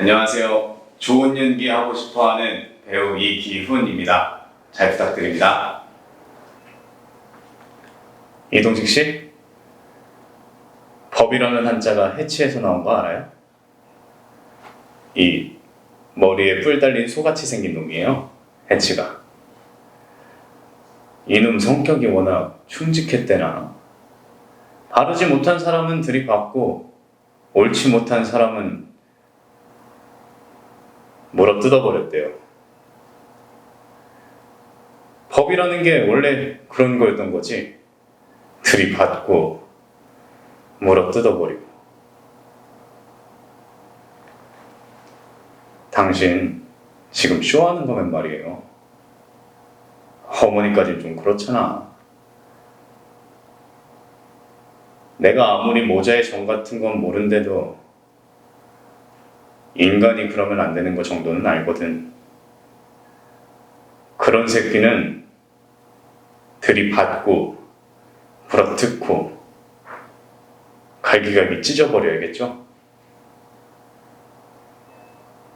안녕하세요. 좋은 연기 하고 싶어하는 배우 이기훈입니다. 잘 부탁드립니다. 이동식 씨? 법이라는 한자가 해치에서 나온 거 알아요? 이 머리에 뿔 달린 소같이 생긴 놈이에요. 해치가. 이놈 성격이 워낙 흉직했대나. 바르지 못한 사람은 들이받고 옳지 못한 사람은 물어 뜯어버렸대요. 법이라는 게 원래 그런 거였던 거지. 들이받고 물어 뜯어버리고 당신 지금 쇼하는 거면 말이에요 어머니까지 좀 그렇잖아 내가 아무리 모자의 정 같은 건 모른데도 인간이 그러면 안 되는 거 정도는 알거든 그런 새끼는 들이받고 불어뜯고 갈기갈기 찢어버려야겠죠?